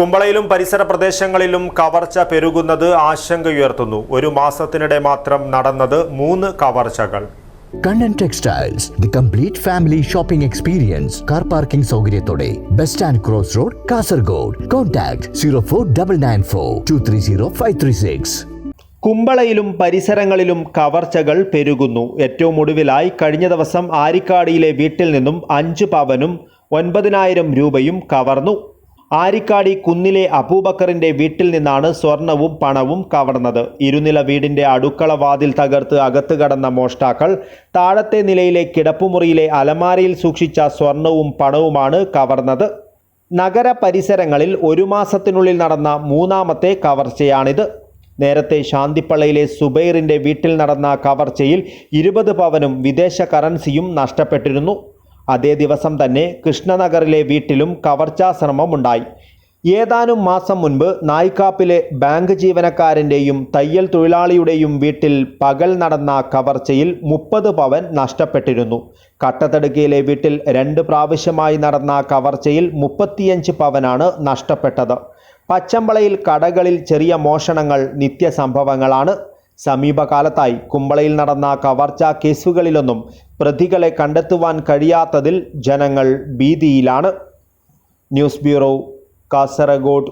കുമ്പളയിലും പരിസര പ്രദേശങ്ങളിലും കവർച്ച പെരുകുന്നത് ആശങ്കയുയർത്തുന്നു. ഒരു മാസത്തിനിടെ മാത്രം നടന്നത് മൂന്ന് കവർച്ചകൾ. Kannan textiles the complete family shopping experience car parking സൗകര്യത്തോടെ bus stand cross road Kasaragod. Contact zero four double nine four two three zero five three six കുമ്പളയിലും പരിസരങ്ങളിലും കവർച്ചകൾ പെരുകുന്നു. ഏറ്റവും ഒടുവിലായി കഴിഞ്ഞ ദിവസം ആരിക്കാടിയിലെ വീട്ടിൽ നിന്നും അഞ്ച് പവനും ഒൻപതിനായിരം രൂപയും കവർന്നു. ആരിക്കാടി കുന്നിലെ അബൂബക്കറിന്റെ വീട്ടിൽ നിന്നാണ് സ്വർണവും പണവും കവർന്നത്. ഇരുനില വീടിന്റെ അടുക്കള വാതിൽ തകർത്ത് അകത്ത് കടന്ന മോഷ്ടാക്കൾ താഴത്തെ നിലയിലെ കിടപ്പുമുറിയിലെ അലമാരയിൽ സൂക്ഷിച്ച സ്വർണവും പണവുമാണ് കവർന്നത്. നഗര പരിസരങ്ങളിൽ ഒരു മാസത്തിനുള്ളിൽ നടന്ന മൂന്നാമത്തെ കവർച്ചയാണിത്. നേരത്തെ ശാന്തിപ്പള്ളയിലെ സുബൈറിന്റെ വീട്ടിൽ നടന്ന കവർച്ചയിൽ ഇരുപത് പവനും വിദേശ കറൻസിയും നഷ്ടപ്പെട്ടിരുന്നു. അതേ ദിവസം തന്നെ കൃഷ്ണനഗറിലെ വീട്ടിലും കവർച്ചാ ശ്രമമുണ്ടായി. ഏതാനും മാസം മുൻപ് നായ്ക്കാപ്പിലെ ബാങ്ക് ജീവനക്കാരന്റെയും തയ്യൽ തൊഴിലാളിയുടെയും വീട്ടിൽ പകൽ നടന്ന കവർച്ചയിൽ മുപ്പത് പവൻ നഷ്ടപ്പെട്ടിരുന്നു. കട്ടത്തടുക്കയിലെ വീട്ടിൽ രണ്ട് പ്രാവശ്യമായി നടന്ന കവർച്ചയിൽ മുപ്പത്തിയഞ്ച് പവനാണ് നഷ്ടപ്പെട്ടത്. പച്ചമ്പളയിൽ കടകളിൽ ചെറിയ മോഷണങ്ങൾ നിത്യസംഭവങ്ങളാണ് സമീപകാലത്തായി കുമ്പളയിൽ നടന്ന കവർച്ചാ കേസുകളിലൊന്നും പ്രതികളെ കണ്ടെത്തുവാൻ കഴിയാത്തതിൽ ജനങ്ങൾ ഭീതിയിലാണ്. News bureau Kasaragod.